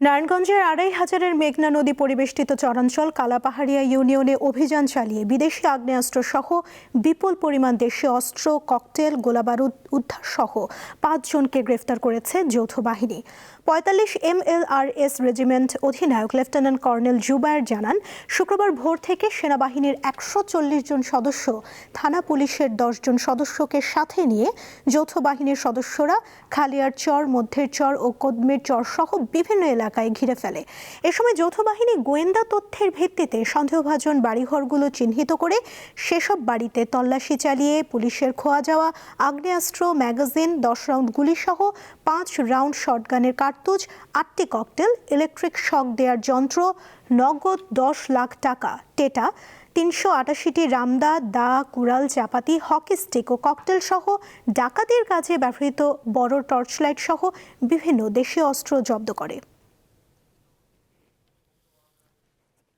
নারায়ণগঞ্জের আড়াই হাজারের মেঘনা নদী পরিবেষ্টিত চরাঞ্চল, কালাপাহাড়িয়া ইউনিয়নে অভিযান চালিয়ে বিদেশি আগ্নেয়াস্ত্র সহ বিপুল পরিমাণ দেশীয় অস্ত্র, ককটেল, গোলাবারুদ উদ্ধার সহ পাঁচজনকে গ্রেফতার করেছে যৌথ বাহিনী। পঁয়তাল্লিশ M L R S regiment অধিনায়ক লেফটেন্যান্ট কর্নেল জুবায়ের জানান, শুক্রবার ভোর থেকে সেনাবাহিনীর একশো চল্লিশ জন সদস্য, থানা পুলিশের দশ জন সদস্যকে সাথে নিয়ে যৌথ বাহিনীর সদস্যরা খালিয়ার চর, মধ্যের চর ও কদমের চর সহ বিভিন্ন এলাকায় ঘিরে ফেলে। এ সময় যৌথ বাহিনী গোয়েন্দা তথ্যের ভিত্তিতে সন্দেহভাজন বাড়িঘরগুলো চিহ্নিত করে সেসব বাড়িতে তল্লাশি চালিয়ে পুলিশের খোয়া যাওয়া, আগ্নেয়াস্ত্র, ম্যাগাজিন, দশ রাউন্ড গুলিসহ পাঁচ রাউন্ড শটগানের কার্তুজ, আটটি ককটেল, ইলেকট্রিক শক দেওয়ার যন্ত্র, নগদ দশ লাখ টাকা, টেটা, তিনশো আটাশিটি রামদা, দা, কুড়াল, চাপাতি, হকি স্টিক ও ককটেল সহ ডাকাতির কাজে ব্যবহৃত বড় টর্চলাইট সহ বিভিন্ন দেশীয় অস্ত্র জব্দ করে।